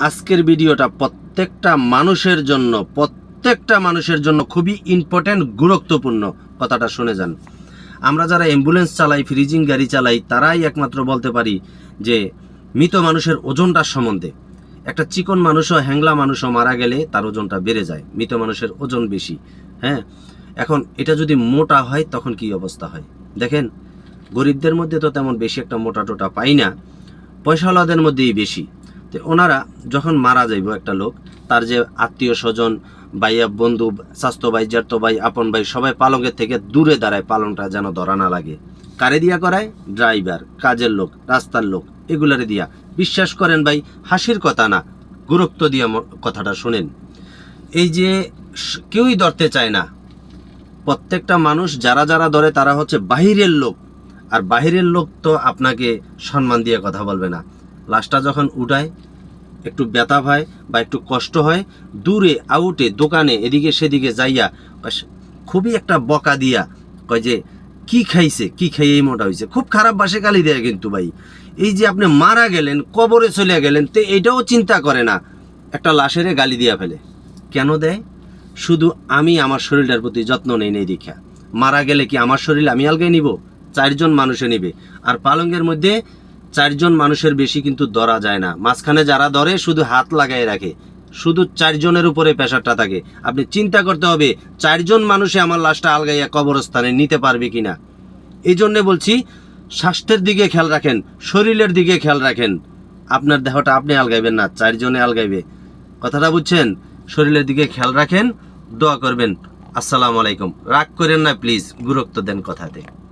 আজকের ভিডিওটা প্রত্যেকটা মানুষের জন্য, প্রত্যেকটা মানুষের জন্য খুবই ইম্পর্ট্যান্ট গুরুত্বপূর্ণ কথাটা শুনে যান। আমরা যারা অ্যাম্বুলেন্স চালাই ফ্রিজিং গাড়ি চালাই, তারাই একমাত্র বলতে পারি যে, মৃত মানুষের ওজনটা সম্বন্ধে। একটা চিকন মানুষও, হ্যাংলা মানুষও মারা গেলে তার ওজনটা বেড়ে যায়। মৃত মানুষের ওজন বেশি হ্যাঁ? এখন এটা যদি মোটা হয়, তখন কি অবস্থা হয়? দেখেন, গরিবদের মধ্যে তো তেমন বেশি একটা মোটা টোটা পাই না। পয়সাওয়ালাদের মধ্যেই বেশি। ওনারা যখন মারা যাইব একটা লোক, তার যে আত্মীয় স্বজন ভাইয়া বন্ধু, স্বাস্থ্য ভাই জ্যাঠতো ভাই, আপন ভাই, সবাই পালঙ্কের থেকে দূরে দাঁড়ায় পালংটা যেন ধরা না লাগে। কারে দিয়া করায়? ড্রাইভার, কাজের লোক, রাস্তার লোক, এগুলারে দিয়া। বিশ্বাস করেন ভাই, হাসির কথা না, গুরুত্ব দিয়া কথাটা শুনেন। এই যে কেউই ধরতে চায় না। প্রত্যেকটা মানুষ যারা যারা ধরে, তারা হচ্ছে বাহিরের লোক। আর বাহিরের লোক তো আপনাকে সম্মান দিয়ে কথা বলবে না। লাশটা যখন উঠায়, একটু ব্যথা হয় বা একটু কষ্ট হয়, দূরে আউটে দোকানে, এদিকে সেদিকে যাইয়া খুবই একটা বকা দিয়া কয় যে, কি খাইছে? কি খাইয়ে এই মোটা হয়েছে খুব খারাপ বাসে গালি দেয় কিন্তু ভাই। এই যে আপনি মারা গেলেন, কবরে চলে গেলেন, তো এটাও চিন্তা করে না। একটা লাশেরে গালি দিয়া ফেলে। কেন দেয়? শুধু আমি আমার শরীরটার প্রতি যত্ন নেই নেই দীক্ষা। মারা গেলে কি আমার শরীর আমি আলগাই নিব? চারজন মানুষে নিবে। আর পালঙ্গের মধ্যে চারজন মানুষের বেশি কিন্তু ধরা যায় না। মাঝখানে যারা ধরে, শুধু হাত লাগাই রাখে। শুধু চারজনের উপরে প্রেশারটা থাকে। আপনি চিন্তা করতে হবে, চারজন মানুষে আমার লাশটা আলগাইয়া কবরস্থানে নিতে পারবে কিনা। এই জন্যে বলছি, স্বাস্থ্যের দিকে খেয়াল রাখেন, শরীরের দিকে খেয়াল রাখেন। আপনার দেহটা আপনি আলগাইবেন না, চারজনে আলগাইবে। কথাটা বুঝছেন? শরীরের দিকে খেয়াল রাখেন, দোয়া করবেন। আসসালামু আলাইকুম। রাগ করেন না, প্লিজ। গুরুত্ব দেন কথাতে।